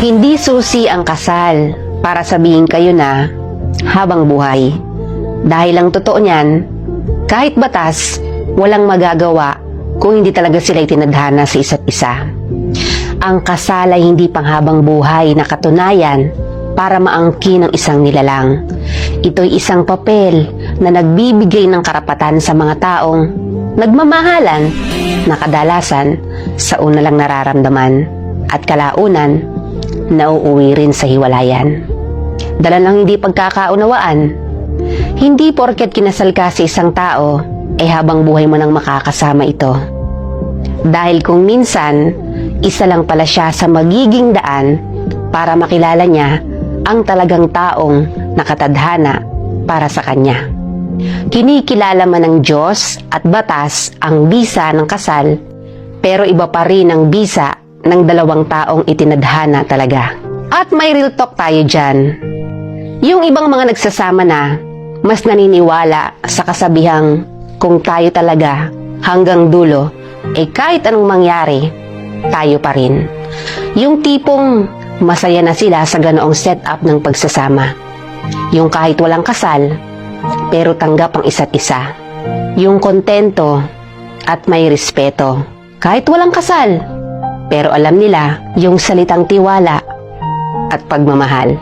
Hindi susi ang kasal para sabihin kayo na habang buhay. Dahil ang totoo niyan, kahit batas, walang magagawa kung hindi talaga sila itinadhana sa isa't isa. Ang kasal ay hindi panghabang buhay na katunayan para maangkin ng isang nilalang. Ito'y isang papel na nagbibigay ng karapatan sa mga taong nagmamahalan na kadalasan sa una lang nararamdaman at kalaunan nauuwi rin sa hiwalayan. Dala ng hindi pagkakaunawaan, hindi porket kinasal ka sa isang tao, ay habang buhay mo nang makakasama ito. Dahil kung minsan, isa lang pala siya sa magiging daan para makilala niya ang talagang taong nakatadhana para sa kanya. Kinikilala man ng Diyos at batas ang bisa ng kasal, pero iba pa rin ang bisa ng dalawang taong itinadhana talaga. At may real talk tayo dyan. Yung ibang mga nagsasama na, mas naniniwala sa kasabihang kung tayo talaga hanggang dulo, eh kahit anong mangyari, tayo pa rin. Yung tipong masaya na sila sa ganoong setup ng pagsasama. Yung kahit walang kasal, pero tanggap ang isa't isa. Yung kontento at may respeto. Kahit walang kasal, pero alam nila yung salitang tiwala at pagmamahal.